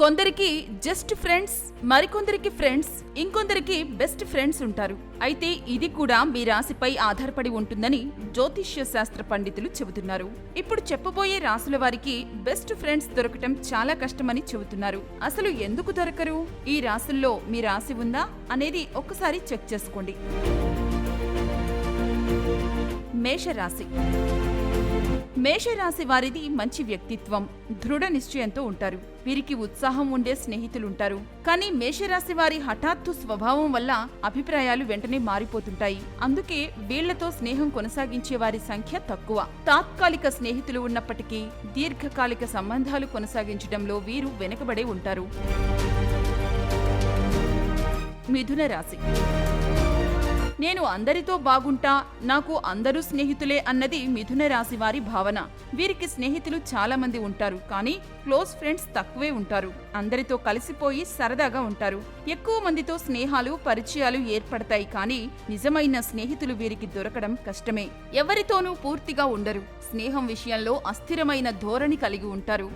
కొందరికి just friends మరికొందరికి friends ఇంకొందరికి బెస్ట్ ఫ్రెండ్స్ ఉంటారు. అయితే ఇది కూడా మీ రాశిపై ఆధారపడి ఉంటుందని జ్యోతిష్య శాస్త్ర పండితులు చెబుతున్నారు. ఇప్పుడు చెప్పబోయే రాసుల వారికి బెస్ట్ ఫ్రెండ్స్ దొరకటం చాలా కష్టమని చెబుతున్నారు. అసలు ఎందుకు దొరకరు? ఈ రాసుల్లో మీ రాశి ఉందా? అనేది ఒక్కసారి చెక్ చేసుకోండి. మేషరాశి. మేషరాశి వారిది మంచి వ్యక్తిత్వం దృఢ నిశ్చయంతో ఉంటారు. వీరికి ఉత్సాహం ఉండే స్నేహితులుంటారు. కానీ మేషరాశి వారి హఠాత్తు స్వభావం వల్ల అభిప్రాయాలు వెంటనే మారిపోతుంటాయి. అందుకే వీళ్ళతో స్నేహం కొనసాగించే వారి సంఖ్య తక్కువ. తాత్కాలిక స్నేహితులు ఉన్నప్పటికీ దీర్ఘకాలిక సంబంధాలు కొనసాగించడంలో వీరు వెనుకబడే ఉంటారు. మిథున రాశి నేను అందరితో బాగుంటా నాకు అందరూ స్నేహితులే అన్నది మిథున రాశి వారి భావన. వీరికి స్నేహితులు చాలా మంది ఉంటారు కానీ క్లోజ్ ఫ్రెండ్స్ తక్కువే ఉంటారు. అందరితో కలిసిపోయి సరదాగా ఉంటారు. ఎక్కువ మందితో స్నేహాలు పరిచయాలు ఏర్పడతాయి కానీ నిజమైన స్నేహితులు వీరికి దొరకడం కష్టమే. ఎవరితోనూ పూర్తిగా ఉండరు. స్నేహం విషయంలో అస్థిరమైన ధోరణి కలిగి ఉంటారు.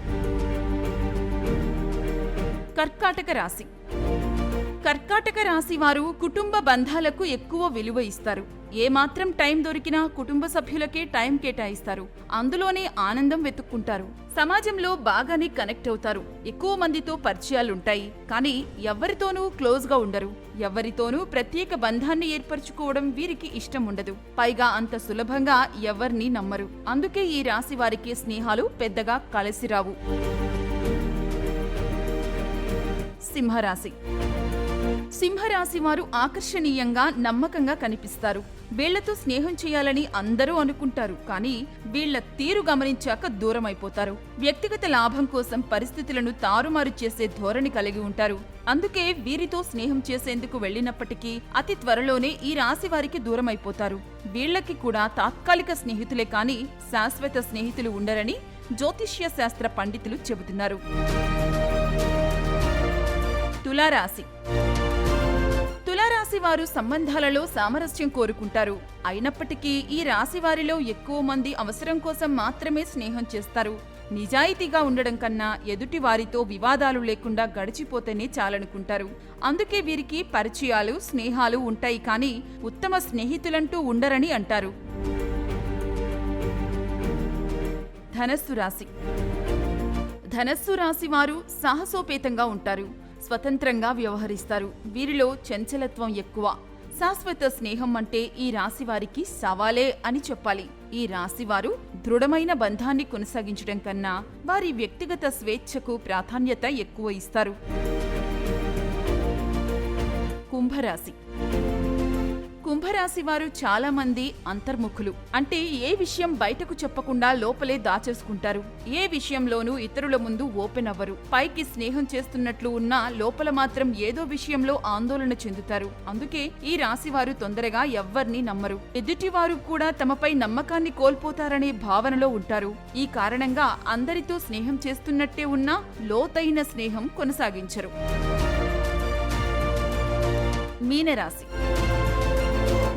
కర్కాటక రాశి. కర్కాటక రాశి వారు కుటుంబ బంధాలకు ఎక్కువ విలువ ఇస్తారు. ఏమాత్రం టైం దొరికినా కుటుంబ సభ్యులకే టైం కేటాయిస్తారు. అందులోనే ఆనందం వెతుక్కుంటారు. సమాజంలో బాగానే కనెక్ట్ అవుతారు. ఎక్కువ మందితో పరిచయాలుంటాయి. కానీ ఎవరితోనూ క్లోజ్గా ఉండరు. ఎవరితోనూ ప్రత్యేక బంధాన్ని ఏర్పరచుకోవడం వీరికి ఇష్టం ఉండదు పైగా అంత సులభంగా ఎవరిని నమ్మరు. అందుకే ఈ రాశి వారికి స్నేహాలు పెద్దగా కలిసిరావు. సింహరాశి సింహరాశి వారు ఆకర్షణీయంగా నమ్మకంగా కనిపిస్తారు. వీళ్ళతో స్నేహం చేయాలని అందరూ అనుకుంటారు. కానీ వీళ్ళ తీరు గమనించాక దూరం అయిపోతారు వ్యక్తిగత లాభం కోసం పరిస్థితులను తారుమారు చేసే ధోరణి కలిగి ఉంటారు. అందుకే వీరితో స్నేహం చేసేందుకు వెళ్ళినప్పటికీ అతి త్వరలోనే ఈ రాశి వారికి దూరం అయిపోతారు వీళ్ళకి కూడా తాత్కాలిక స్నేహితులే కాని శాశ్వత స్నేహితులు ఉండరని జ్యోతిష్య శాస్త్ర పండితులు చెబుతున్నారు. తులారాశి రాశివారు వారు సంబంధాలలో సామరస్యం కోరుకుంటారు. అయినప్పటికీ ఈ రాశి వారిలో ఎక్కువ మంది అవసరం కోసం మాత్రమే స్నేహం చేస్తారు. నిజాయితీగా ఉండడం కన్నా ఎదుటి వారితో వివాదాలు లేకుండా గడిచిపోతేనే చాలనుకుంటారు. అందుకే వీరికి పరిచయాలు స్నేహాలు ఉంటాయి కానీ ఉత్తమ స్నేహితులంటూ ఉండరని అంటారు. ధనస్సు రాశి. ధనస్సు రాశి వారు సాహసోపేతంగా ఉంటారు. స్వతంత్రంగా వ్యవహరిస్తారు. వీరిలో చంచలత్వం ఎక్కువ. శాశ్వత స్నేహం అంటే ఈ రాశి వారికి సవాలే అని చెప్పాలి. ఈ రాశివారు దృఢమైన బంధాన్ని కొనసాగించడం కన్నా వారి వ్యక్తిగత స్వేచ్ఛకు ప్రాధాన్యత ఎక్కువ ఇస్తారు. కుంభరాశి కుంభరాశి వారు చాలా మంది అంతర్ముఖులు. అంటే ఏ విషయం బయటకు చెప్పకుండా లోపలే దాచేసుకుంటారు. ఏ విషయంలోనూ ఇతరుల ముందు ఓపెన్ అవ్వరు. పైకి స్నేహం చేస్తున్నట్లు ఉన్నా లోపల మాత్రం ఏదో విషయంలో ఆందోళన చెందుతారు. అందుకే ఈ రాశి వారు తొందరగా ఎవ్వర్ని నమ్మరు. ఎదుటివారు కూడా తమపై నమ్మకాన్ని కోల్పోతారనే భావనలో ఉంటారు. ఈ కారణంగా అందరితో స్నేహం చేస్తున్నట్టే ఉన్నా లోతైన స్నేహం కొనసాగించరు. మీనరాశి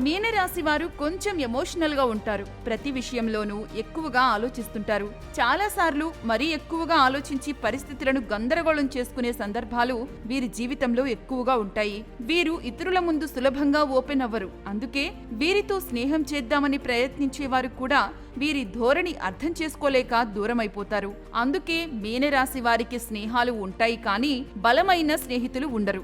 మీనరాశి వారు కొంచెం ఎమోషనల్గా ఉంటారు. ప్రతి విషయంలోనూ ఎక్కువగా ఆలోచిస్తుంటారు. చాలా సార్లు మరీ ఎక్కువగా ఆలోచించి పరిస్థితులను గందరగోళం చేసుకునే సందర్భాలు వీరి జీవితంలో ఎక్కువగా ఉంటాయి. వీరు ఇతరుల ముందు సులభంగా ఓపెన్ అవ్వరు. అందుకే వీరితో స్నేహం చేద్దామని ప్రయత్నించేవారు కూడా వీరి ధోరణి అర్థం చేసుకోలేక దూరమైపోతారు. అందుకే మీనరాశి వారికి స్నేహాలు ఉంటాయి కానీ బలమైన స్నేహితులు ఉండరు.